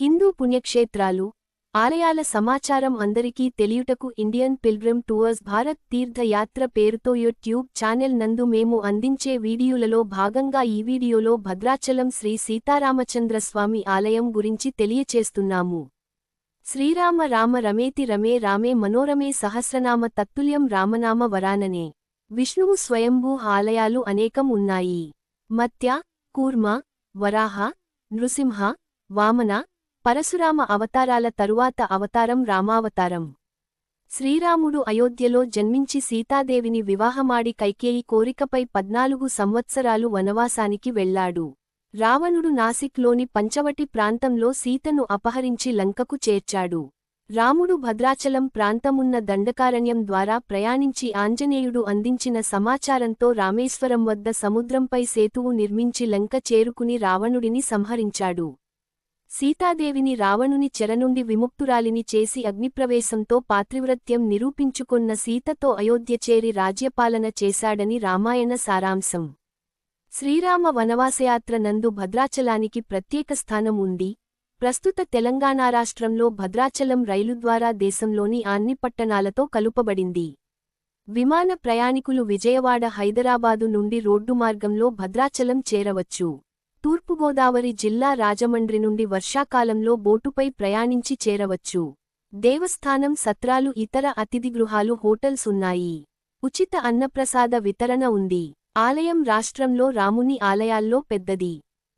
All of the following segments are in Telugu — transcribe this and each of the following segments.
హిందూ పుణ్యక్షేత్రాలు ఆలయాల సమాచారం అందరికీ తెలియుటకు Indian pilgrim tours Bharat Tirthayatra పేరుతో యూట్యూబ్ ఛానెల్ నందు మేము అందించే వీడియోలలో భాగంగా ఈ వీడియోలో భద్రాచలం శ్రీ సీతారామచంద్రస్వామి ఆలయం గురించి తెలియచేస్తున్నాము. శ్రీరామ రామ రమేతి రమే రామే మనోరమే సహస్రనామ తత్తుల్యం రామనామ వరాననే. విష్ణువు స్వయంభూ ఆలయాలు అనేకం ఉన్నాయి. మత్య కూర్మ వరాహ నృసింహ వామన పరశురామ అవతారాల తరువాత అవతారం రామావతారం. శ్రీరాముడు అయోధ్యలో జన్మించి సీతాదేవిని వివాహమాడి కైకేయి కోరికపై పద్నాలుగు సంవత్సరాలు వనవాసానికి వెళ్ళాడు. రావణుడు నాసిక్లోని పంచవటి ప్రాంతంలో సీతను అపహరించి లంకకు చేర్చాడు. రాముడు భద్రాచలం ప్రాంతమున్న దండకారణ్యం ద్వారా ప్రయాణించి ఆంజనేయుడు అందించిన సమాచారంతో రామేశ్వరం వద్ద సముద్రంపై సేతువు నిర్మించి లంక చేరుకుని రావణుడిని సంహరించాడు. సీతాదేవిని రావణుని చెరనుండి విముక్తురాలిని చేసి అగ్నిప్రవేశంతో పాత్రివ్రత్యం నిరూపించుకున్న సీతతో అయోధ్య చేరి రాజ్యపాలన చేశాడని రామాయణ సారాంశం. శ్రీరామ వనవాసయాత్ర నందు భద్రాచలానికి ప్రత్యేక స్థానం ఉంది. ప్రస్తుత తెలంగాణ రాష్ట్రంలో భద్రాచలం రైలు ద్వారా దేశంలోని అన్ని పట్టణాలతో కలుపబడింది. విమాన ప్రయాణికులు విజయవాడ హైదరాబాదు నుండి రోడ్డు మార్గంలో భద్రాచలం చేరవచ్చు. తూర్పుగోదావరి జిల్లా రాజమండ్రి నుండి వర్షాకాలంలో బోటుపై ప్రయాణించి చేరవచ్చు. దేవస్థానం సత్రాలు ఇతర అతిథి గృహాలు హోటల్స్ ఉన్నాయి. ఉచిత అన్నప్రసాద వితరణ ఉంది. ఆలయం రాష్ట్రంలో రాముని ఆలయాల్లో పెద్దది.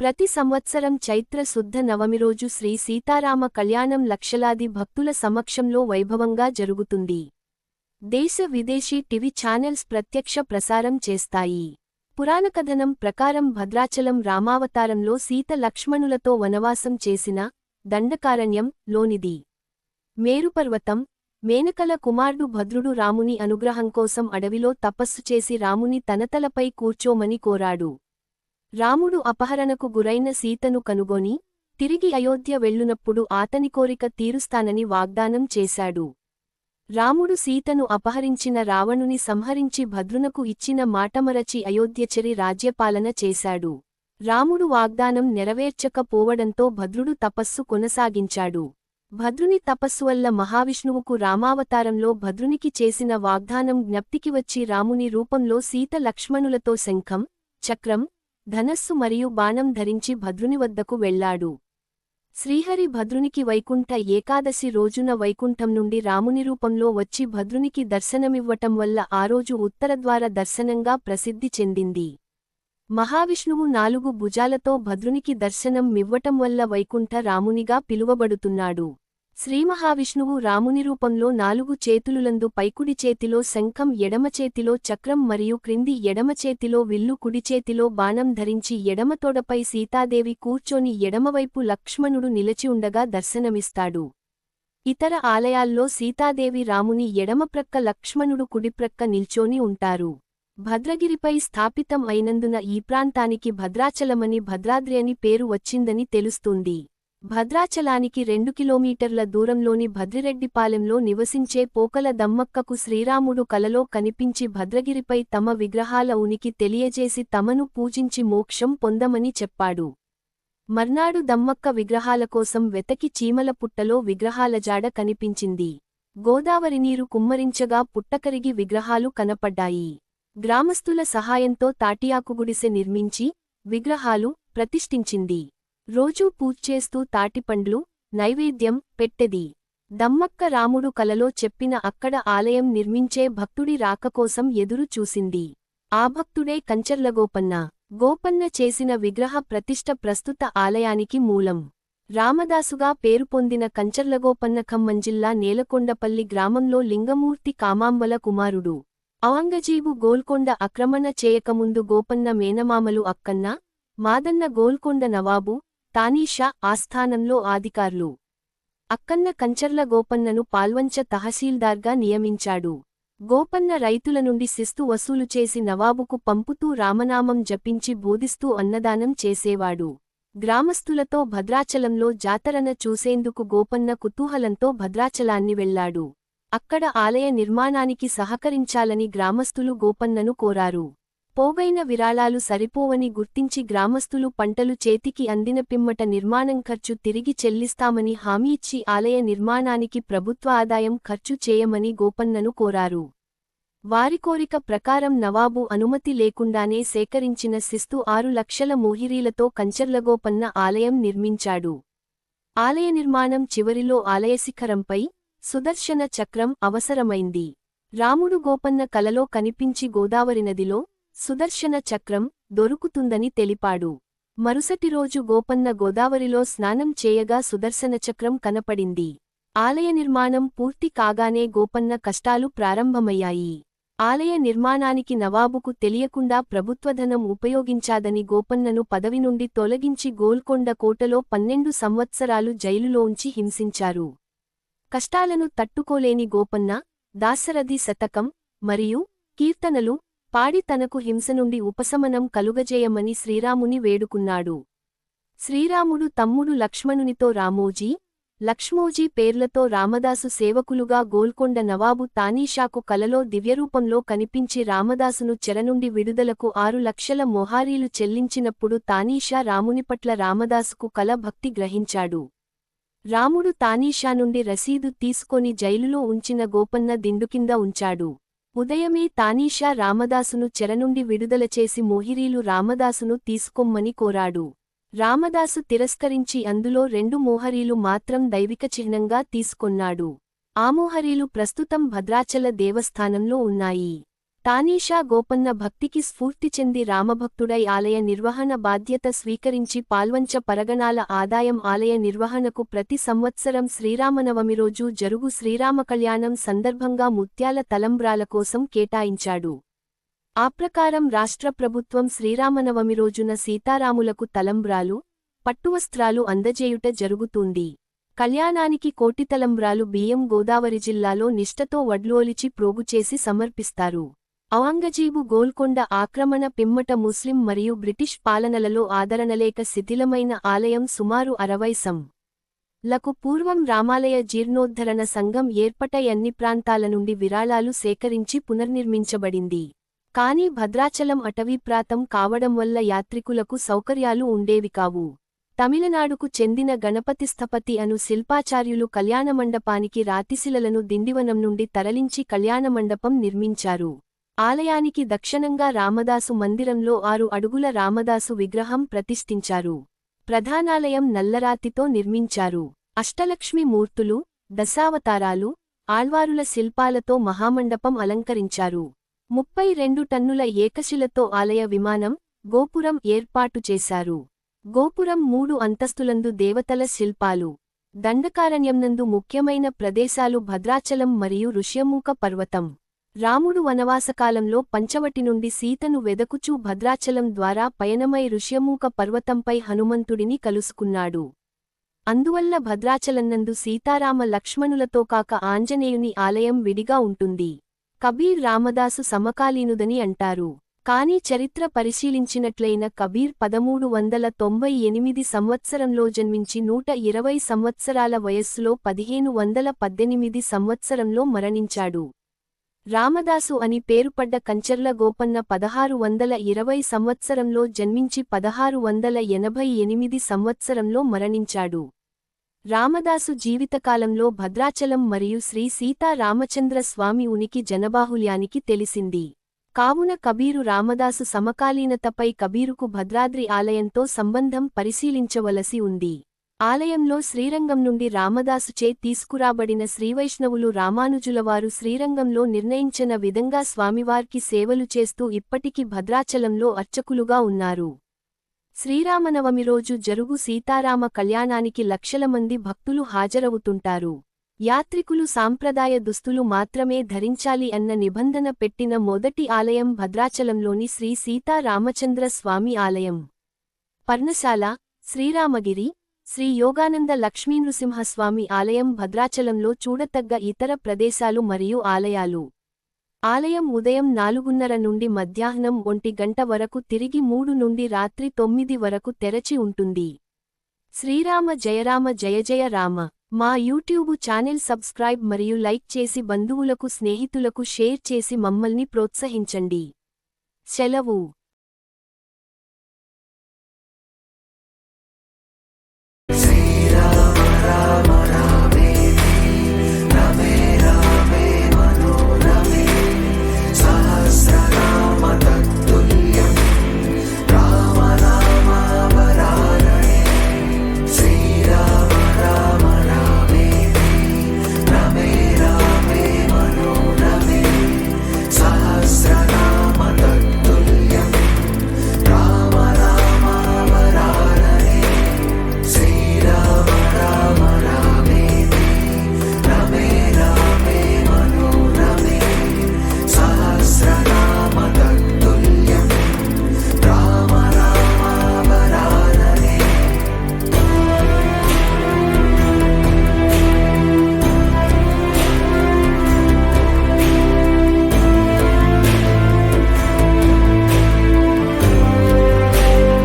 ప్రతి సంవత్సరం చైత్ర శుద్ధ నవమి రోజు శ్రీ సీతారామ కళ్యాణం లక్షలాది భక్తుల సమక్షంలో వైభవంగా జరుగుతుంది. దేశ విదేశీ టీవీ ఛానల్స్ ప్రత్యక్ష ప్రసారం చేస్తాయి. పురాణకథనం ప్రకారం భద్రాచలం రామావతారంలో సీత లక్ష్మణులతో వనవాసం చేసిన దండకారణ్యం లోనిది. మేరుపర్వతం మేనకల కుమారుడు భద్రుడు రాముని అనుగ్రహం కోసం అడవిలో తపస్సు చేసి రాముని తనతలపై కూర్చోమని కోరాడు. రాముడు అపహరణకు గురైన సీతను కనుగొని తిరిగి అయోధ్య వెళ్ళునప్పుడు ఆతని కోరిక తీరుస్తానని వాగ్దానం చేశాడు. రాముడు సీతను అపహరించిన రావణుని సంహరించి భద్రునకు ఇచ్చిన మాటమరచి అయోధ్యచరి రాజ్యపాలన చేశాడు. రాముడు వాగ్దానం నెరవేర్చకపోవడంతో భద్రుడు తపస్సు కొనసాగించాడు. భద్రుని తపస్సు వల్ల మహావిష్ణువుకు రామావతారంలో భద్రునికి చేసిన వాగ్దానం జ్ఞప్తికి వచ్చి రాముని రూపంలో సీత లక్ష్మణులతో శంఖం చక్రం ధనస్సు మరియు బాణం ధరించి భద్రుని వద్దకు వెళ్ళాడు శ్రీహరి భద్రునికి వైకుంఠ ఏకాదశి రోజున వైకుంఠం నుండి రాముని రూపంలో వచ్చి భద్రునికి దర్శనమివ్వటం వల్ల ఆ రోజు ఉత్తరద్వార దర్శనంగా ప్రసిద్ధి చెందింది. మహావిష్ణువు నాలుగు భుజాలతో భద్రునికి దర్శనం మివ్వటం వల్ల వైకుంఠ రామునిగా పిలువబడుతున్నాడు. శ్రీమహావిష్ణువు రాముని రూపంలో నాలుగు చేతులులందు పైకుడి చేతిలో శంఖం ఎడమచేతిలో చక్రం మరియు క్రింది ఎడమచేతిలో విల్లు కుడిచేతిలో బాణం ధరించి ఎడమతోడపై సీతాదేవి కూర్చొని ఎడమవైపు లక్ష్మణుడు నిలిచి ఉండగా దర్శనమిస్తాడు. ఇతర ఆలయాల్లో సీతాదేవి రాముని ఎడమప్రక్క లక్ష్మణుడు కుడిప్రక్క నిల్చోని ఉంటారు. భద్రగిరిపై స్థాపితం అయినందున ఈ ప్రాంతానికి భద్రాచలమని భద్రాద్రి అని పేరు వచ్చిందని తెలుస్తుంది. భద్రాచలానికి రెండు కిలోమీటర్ల దూరంలోని భద్రిరెడ్డిపాలెంలో నివసించే పోకల దమ్మక్కకు శ్రీరాముడు కలలో కనిపించి భద్రగిరిపై తమ విగ్రహాల ఉనికి తెలియజేసి తమను పూజించి మోక్షం పొందమని చెప్పాడు. మర్నాడు దమ్మక్క విగ్రహాల కోసం వెతకి చీమల పుట్టలో విగ్రహాల జాడ కనిపించింది. గోదావరి నీరు కుమ్మరించగా పుట్టకరిగి విగ్రహాలు కనపడ్డాయి. గ్రామస్తుల సహాయంతో తాటియాకుగుడిసె నిర్మించి విగ్రహాలు ప్రతిష్ఠించింది. రోజూ పూజ్చేస్తూ తాటిపండ్లు నైవేద్యం పెట్టెది. దమ్మక్క రాముడు కలలో చెప్పిన అక్కడ ఆలయం నిర్మించే భక్తుడి రాకకోసం ఎదురు చూసింది. ఆ భక్తుడే కంచర్లగోపన్న. గోపన్న చేసిన విగ్రహ ప్రతిష్ఠ ప్రస్తుత ఆలయానికి మూలం. రామదాసుగా పేరు పొందిన కంచర్లగోపన్న ఖమ్మం జిల్లా నేలకొండపల్లి గ్రామంలో లింగమూర్తి కామాంబల కుమారుడు. అవంగజీబు గోల్కొండ ఆక్రమణ చేయకముందు గోపన్న మేనమామలు అక్కన్న మాదన్న గోల్కొండ నవాబు తానీషా ఆస్థానంలో అధికారులు. అక్కన్న కంచర్ల గోపన్నను పాల్వంచ తహసీల్దార్గా నియమించాడు. గోపన్న రైతుల నుండి శిస్తు వసూలు చేసి నవాబుకు పంపుతూ రామనామం జపించి బోధిస్తూ అన్నదానం చేసేవాడు. గ్రామస్థులతో భద్రాచలంలో జాతరన చూసేందుకు గోపన్న కుతూహలంతో భద్రాచలాన్ని వెళ్ళాడు. అక్కడ ఆలయ నిర్మాణానికి సహకరించాలని గ్రామస్థులు గోపన్నను కోరారు. పోగైన విరాళాలు సరిపోవని గుర్తించి గ్రామస్తులు పంటలు చేతికి అందిన పిమ్మట నిర్మాణం ఖర్చు తిరిగి చెల్లిస్తామని హామీ ఇచ్చి ఆలయ నిర్మాణానికి ప్రభుత్వ ఆదాయం ఖర్చు చేయమని గోపన్నను కోరారు. వారి కోరిక ప్రకారం నవాబు అనుమతి లేకుండానే సేకరించిన శిస్తు ఆరు లక్షల మోహిరీలతో కంచర్లగోపన్న ఆలయం నిర్మించాడు. ఆలయ నిర్మాణం చివరిలో ఆలయశిఖరంపై సుదర్శన చక్రం అవసరమైంది. రాముడు గోపన్న కలలో కనిపించి గోదావరి నదిలో సుదర్శన చక్రం దొరుకుతుందని తెలిపాడు. మరుసటి రోజు గోపన్న గోదావరిలో స్నానం చేయగా సుదర్శన చక్రం కనపడింది. ఆలయ నిర్మాణం పూర్తి కాగానే గోపన్న కష్టాలు ప్రారంభమయ్యాయి. ఆలయ నిర్మాణానికి నవాబుకు తెలియకుండా ప్రభుత్వధనం ఉపయోగించాదని గోపన్నను పదవి నుండి తొలగించి గోల్కొండ కోటలో పన్నెండు సంవత్సరాలు జైలులో ఉంచి హింసించారు. కష్టాలను తట్టుకోలేని గోపన్న దాశరథి శతకం మరియు కీర్తనలు పాడి తనకు హింస నుండి ఉపశమనం కలుగజేయమని శ్రీరాముని వేడుకున్నాడు. శ్రీరాముడు తమ్ముడు లక్ష్మణునితో రామోజీ లక్ష్మోజీ పేర్లతో రామదాసు సేవకులుగా గోల్కొండ నవాబు తానీషాకు కలలో దివ్యరూపంలో కనిపించి రామదాసును చెరనుండి విడుదలకు ఆరు లక్షల మొహారీలు చెల్లించినప్పుడు తానీషా రామునిపట్ల రామదాసుకు కల భక్తి గ్రహించాడు. రాముడు తానీషా నుండి రసీదు తీసుకొని జైలులో ఉంచిన గోపన్న దిండుకింద ఉంచాడు. ఉదయమే తానీషా రామదాసును చెరనుండి విడుదల చేసి మోహిరీలు రామదాసును తీసుకోమ్మని కోరాడు. రామదాసు తిరస్కరించి అందులో రెండు మోహరీలు మాత్రం దైవిక చిహ్నంగా తీసుకొన్నాడు. ఆ మోహరీలు ప్రస్తుతం భద్రాచల దేవస్థానంలో ఉన్నాయి. తానీషా గోపన్న భక్తికి స్ఫూర్తి చెంది రామభక్తుడై ఆలయ నిర్వహణ బాధ్యత స్వీకరించి పాల్వంచ పరగణాల ఆదాయం ఆలయ నిర్వహణకు ప్రతి సంవత్సరం శ్రీరామనవమి రోజు జరుగు శ్రీరామ కళ్యాణం సందర్భంగా ముత్యాల తలంబ్రాల కోసం కేటాయించాడు. ఆ ప్రకారం రాష్ట్ర ప్రభుత్వం శ్రీరామనవమి రోజున సీతారాములకు తలంబ్రాలు పట్టువస్త్రాలు అందజేయుట జరుగుతుంది. కళ్యాణానికి కోటి తలంబ్రాలు బియ్యం గోదావరి జిల్లాలో నిష్టతో వడ్లోలిచి ప్రోగుచేసి సమర్పిస్తారు. ఔంగజీబు గోల్కొండ ఆక్రమణ పిమ్మట ముస్లిం మరియు బ్రిటిష్ పాలనలలో ఆదరణలేక శిథిలమైన ఆలయం సుమారు అరవై సం. లకు పూర్వం రామాలయ జీర్ణోద్ధరణ సంఘం ఏర్పటై అన్ని ప్రాంతాల నుండి విరాళాలు సేకరించి పునర్నిర్మించబడింది. కాని భద్రాచలం అటవీప్రాతం కావడం వల్ల యాత్రికులకు సౌకర్యాలు ఉండేవి కావు. తమిళనాడుకు చెందిన గణపతి స్థపతి అను శిల్పాచార్యులు కళ్యాణమండపానికి రాతిశిలలను దిండివనం నుండి తరలించి కళ్యాణమండపం నిర్మించారు. ఆలయానికి దక్షిణంగా రామదాసు మందిరంలో ఆరు అడుగుల రామదాసు విగ్రహం ప్రతిష్ఠించారు. ప్రధానాలయం నల్లరాతితో నిర్మించారు. అష్టలక్ష్మి మూర్తులు దశావతారాలు ఆళ్వారుల శిల్పాలతో మహామండపం అలంకరించారు. ముప్పై రెండు టన్నుల ఏకశిలతో ఆలయ విమానం గోపురం ఏర్పాటు చేశారు. గోపురం మూడు అంతస్తులందు దేవతల శిల్పాలు. దండకారణ్యంనందు ముఖ్యమైన ప్రదేశాలు భద్రాచలం మరియు ఋష్యమూక పర్వతం. రాముడు వనవాసకాలంలో పంచవటి నుండి సీతను వెదకుచూ భద్రాచలం ద్వారా పయనమై ఋష్యమూక పర్వతంపై హనుమంతుడిని కలుసుకున్నాడు. అందువల్ల భద్రాచలన్నందు సీతారామ లక్ష్మణులతో కాక ఆంజనేయుని ఆలయం విడిగా ఉంటుంది. కబీర్ రామదాసు సమకాలీనుదని అంటారు. కాని చరిత్ర పరిశీలించినట్లయిన కబీర్ పదమూడు వందల తొంభై ఎనిమిది సంవత్సరంలో జన్మించి నూట ఇరవై సంవత్సరాల వయస్సులో పదిహేను వందల పద్దెనిమిది సంవత్సరంలో మరణించాడు. రామదాసు అని పేరుపడ్డ కంచర్ల గోపన్న పదహారు వందల ఇరవై సంవత్సరంలో జన్మించి పదహారు వందల ఎనభై ఎనిమిది సంవత్సరంలో మరణించాడు. రామదాసు జీవితకాలంలో భద్రాచలం మరియు శ్రీ సీతారామచంద్ర స్వామి ఉనికి జనబాహుల్యానికి తెలిసింది. కావున కబీరు రామదాసు సమకాలీనతపై కబీరుకు భద్రాద్రి ఆలయంతో సంబంధం పరిశీలించవలసి ఉంది. ఆలయంలో శ్రీరంగం నుండి రామదాసుచే తీసుకురాబడిన శ్రీవైష్ణవులు రామానుజులవారు శ్రీరంగంలో నిర్ణయించిన విధంగా స్వామివార్కి సేవలు చేస్తూ ఇప్పటికి భద్రాచలంలో అర్చకులుగా ఉన్నారు. శ్రీరామనవమి రోజు జరుగు సీతారామ కళ్యాణానికి లక్షల మంది భక్తులు హాజరవుతుంటారు. యాత్రికులు సాంప్రదాయ దుస్తులు మాత్రమే ధరించాలి అన్న నిబంధన పెట్టిన మొదటి ఆలయం భద్రాచలంలోని శ్రీ సీతారామచంద్ర స్వామి ఆలయం. పర్ణశాల శ్రీరామగిరి శ్రీ యోగానంద లక్ష్మీనృసింహస్వామి ఆలయం భద్రాచలంలో చూడతగ్గ ఇతర ప్రదేశాలు మరియు ఆలయాలు. ఆలయం ఉదయం నాలుగున్నర నుండి మధ్యాహ్నం ఒంటి గంట వరకు తిరిగి మూడు నుండి రాత్రి తొమ్మిది వరకు తెరచి ఉంటుంది. శ్రీరామ జయరామ జయ జయ రామ. మా యూట్యూబు ఛానెల్ సబ్స్క్రైబ్ మరియు లైక్ చేసి బంధువులకు స్నేహితులకు షేర్ చేసి మమ్మల్ని ప్రోత్సహించండి. సెలవు.